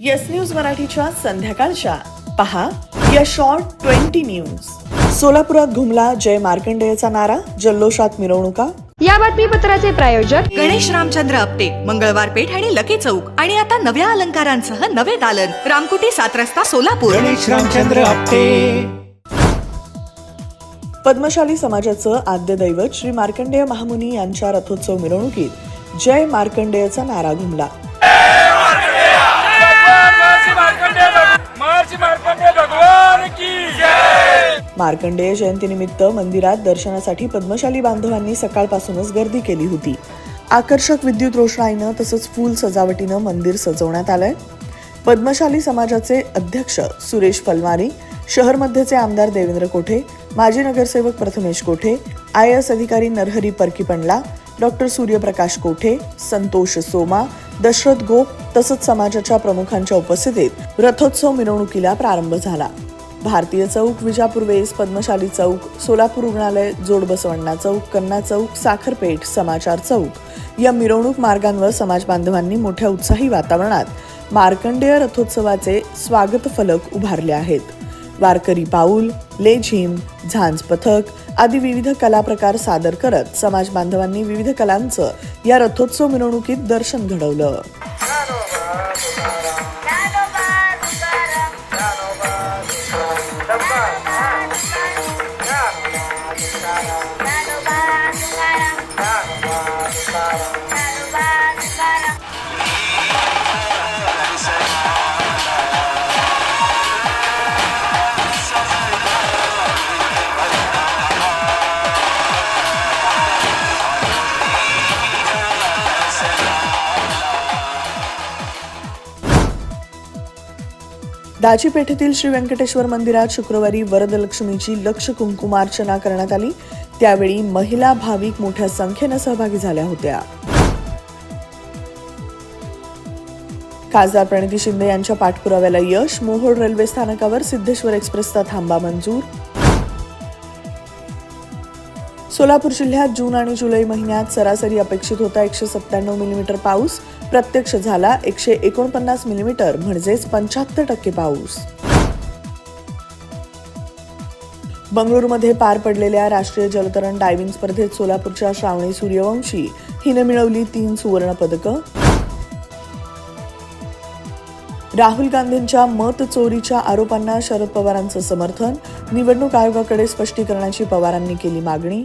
Yes news मराठीच्या संध्याकाळच्या. पहा या शॉर्ट ट्वेंटी न्यूज सोलापुरात घुमला जय मार्कंडेयचा नारा जल्लोषात मिरवणुका. या बातमीपत्राचे प्रायोजक गणेश रामचंद्र आपटे मंगळवार पेठ आणि लकी चौक. आणि आता नव्या अलंकारांसह नवे दालन. रामकुटी सात रस्ता सोलापूर. गणेश रामचंद्र आपटे. पद्मशाली समाजाचं आद्य दैवत श्री मार्कंडेय महामुनी यांच्या रथोत्सव मिरवणुकीत जय मार्कंडेयचा नारा घुमला. मार्कंडेय जयंतीनिमित्त मंदिरात दर्शनासाठी पद्मशाली बांधवांनी सकाळपासूनच गर्दी केली होती. आकर्षक विद्युत रोषणाईनं तसंच फूल सजावटीनं मंदिर सजवण्यात आलंय. पद्मशाली समाजाचे अध्यक्ष सुरेश फलमारी शहरमध्येचे आमदार देवेंद्र कोठे माजी नगरसेवक प्रथमेश कोठे आय एस अधिकारी नरहरी परकीपंडला डॉक्टर सूर्यप्रकाश कोठे संतोष सोमा दशरथ गोप तसंच समाजाच्या प्रमुखांच्या उपस्थितीत रथोत्सव मिरवणुकीला प्रारंभ झाला. भारतीय चौक विजापूर वेस पद्मशाली चौक सोलापूर रुग्णालय जोड बसवण्णा चौक कन्ना चौक साखरपेठ समाचार चौक या मिरवणूक मार्गांवर समाज बांधवांनी मोठ्या उत्साही वातावरणात मार्कंडेय रथोत्सवाचे स्वागत फलक उभारले आहेत. वारकरी पाऊल लेझिम झांज पथक आदी विविध कला प्रकार सादर करत समाज बांधवांनी विविध कलांचं या रथोत्सव मिरवणुकीत दर्शन घडवलं. दाजीपेठेतील श्री व्यंकटेश्वर मंदिरात शुक्रवारी वरदलक्ष्मीची लक्ष कुंकुमार्चना करण्यात आली. त्यावेळी महिला भाविक मोठ्या संख्येनं सहभागी झाल्या होत्या. खासदार प्रणिती शिंदे यांच्या पाठपुराव्याला यश मोहोळ रेल्वे स्थानकावर सिद्धेश्वर एक्सप्रेसचा थांबा मंजूर सोलापूर जिल्ह्यात जून आणि जुलै महिन्यात सरासरी अपेक्षित होता एकशे सत्त्याण्णव मिलीमीटर पाऊस. प्रत्यक्ष झाला एकशे एकोणपन्नास मिलीमीटर म्हणजेच पंच्याहत्तर टक्के पाऊस. बंगळुरूमध्ये पार पडलेल्या राष्ट्रीय जलतरण डायव्हिंग स्पर्धेत सोलापूरच्या श्रावणी सूर्यवंशी हिनं मिळवली तीन सुवर्ण पदकं. राहुल गांधींच्या मत चोरीच्या आरोपांना शरद पवारांचं समर्थन. निवडणूक आयोगाकडे स्पष्टीकरणाची पवारांनी केली मागणी.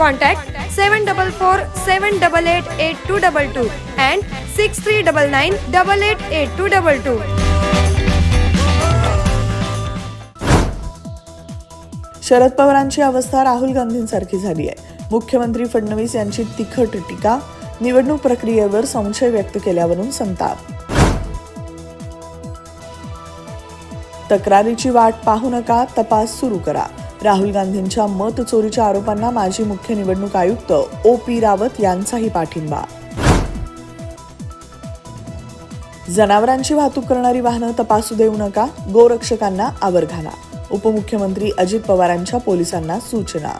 Contact seven double four seven double eight eight two double two and six three double nine double eight eight two double two Sharad पवारांची अवस्था राहुल गांधींसारखी झाली आहे. मुख्यमंत्री फडणवीस यांची तिखट टीका निवडणूक प्रक्रियेवर संशय व्यक्त केल्यावरून संताप. तक्रारीची वाट पाहू नका तपास सुरू करा. राहुल गांधींच्या मत चोरीच्या आरोपांना माजी मुख्य निवडणूक आयुक्त ओ पी रावत यांचाही पाठिंबा. जनावरांची वाहतूक करणारी वाहनं तपासू देऊ नका गोरक्षकांना आवर घाला. उपमुख्यमंत्री अजित पवारांच्या पोलिसांना सूचना.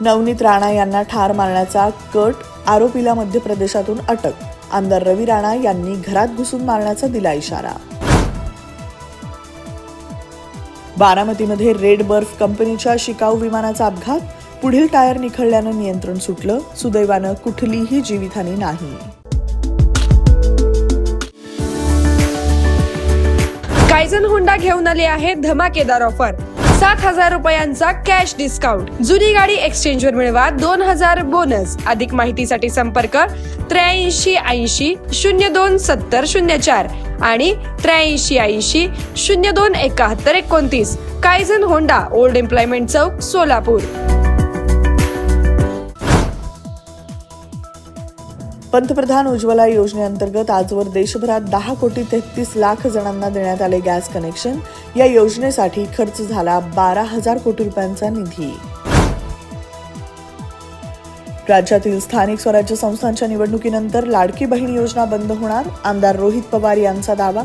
नवनीत राणा यांना ठार मारण्याचा कट आरोपीला मध्य प्रदेशातून अटक. आमदार रवी राणा यांनी घरात घुसून मारण्याचा दिला इशारा. बारामतीमध्ये रेड बर्फ कंपनीच्या शिकाऊ विमानाचा अपघात. पुढील टायर निखळल्यानं नियंत्रण सुटलं. सुदैवानं कुठलीही जीवितहानी नाही. कायझन हुंडा घेऊन आले आहे धमाकेदार ऑफर. सात हजार रुपयांचा कॅश डिस्काउंट. जुनी गाडी एक्सचेंजवर मिळवा. दोन हजार बोनस. अधिक माहितीसाठी संपर्क त्र्याऐंशी ऐंशी शून्य दोन सत्तर शून्य चार. आणि त्र्याऐंशी ऐंशी शून्य दोन एकाहत्तर एकोणतीस. कायझन होंडा ओल्ड एम्प्लॉयमेंट चौक सोलापूर. पंतप्रधान उज्ज्वला योजनेअंतर्गत आजवर देशभरात दहा कोटी तेहतीस लाख जणांना देण्यात आले गॅस कनेक्शन. या योजनेसाठी खर्च झाला बारा हजार कोटी रुपयांचा निधी. राज्यातील स्थानिक स्वराज्य संस्थांच्या निवडणुकीनंतर लाडकी बहीण योजना बंद होणार आमदार रोहित पवार यांचा दावा.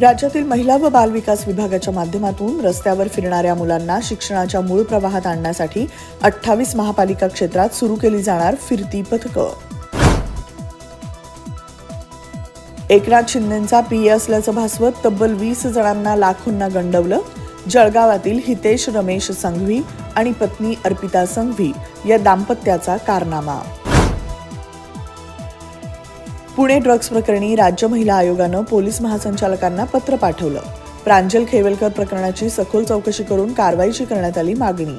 राज्यातील महिला व बालविकास विभागाच्या माध्यमातून रस्त्यावर फिरणाऱ्या मुलांना शिक्षणाच्या मूळ प्रवाहात आणण्यासाठी अठ्ठावीस महापालिका क्षेत्रात सुरू केली जाणार फिरती पथकं. एकनाथ शिंदेचा पीए असल्याचं भासवत तब्बल वीस जणांना लाखोंना गंडवलं जळगावातील हितेश रमेश संघवी आणि पत्नी अर्पिता संघवी या दाम्पत्याचा कारनामा. पुणे ड्रग्ज प्रकरणी राज्य महिला आयोगानं पोलीस महासंचालकांना पत्र पाठवलं. प्रांजल खेवलकर प्रकरणाची सखोल चौकशी करून कारवाईची करण्यात आली मागणी.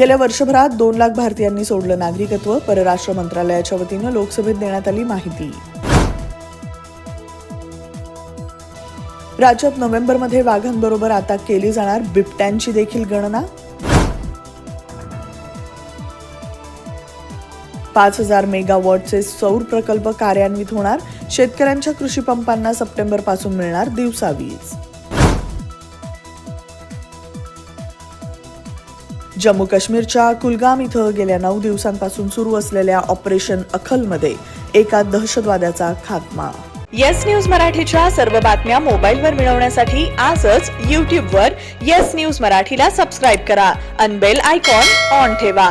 गेल्या वर्षभरात दोन लाख भारतीयांनी सोडलं नागरिकत्व परराष्ट्र मंत्रालयाच्या वतीनं लोकसभेत देण्यात आली माहिती. राज्यात नोव्हेंबरमध्ये वाघांबरोबर आता केली जाणार बिबट्यांची देखील गणना. पाच हजार मेगावॉटचे सौर प्रकल्प कार्यान्वित होणार. शेतकऱ्यांच्या कृषी पंपांना सप्टेंबरपासून मिळणार दिवसा जम्मू काश्मीरच्या कुलगाम इथं गेल्या नऊ दिवसांपासून सुरू असलेल्या ऑपरेशन अखलमध्ये एका दहशतवाद्याचा खात्मा. येस न्यूज मराठीच्या सर्व बातम्या मोबाईलवर मिळवण्यासाठी आजच यूट्यूबवर येस न्यूज मराठीला सबस्क्राईब करा. अनबेल आयकॉन ऑन ठेवा.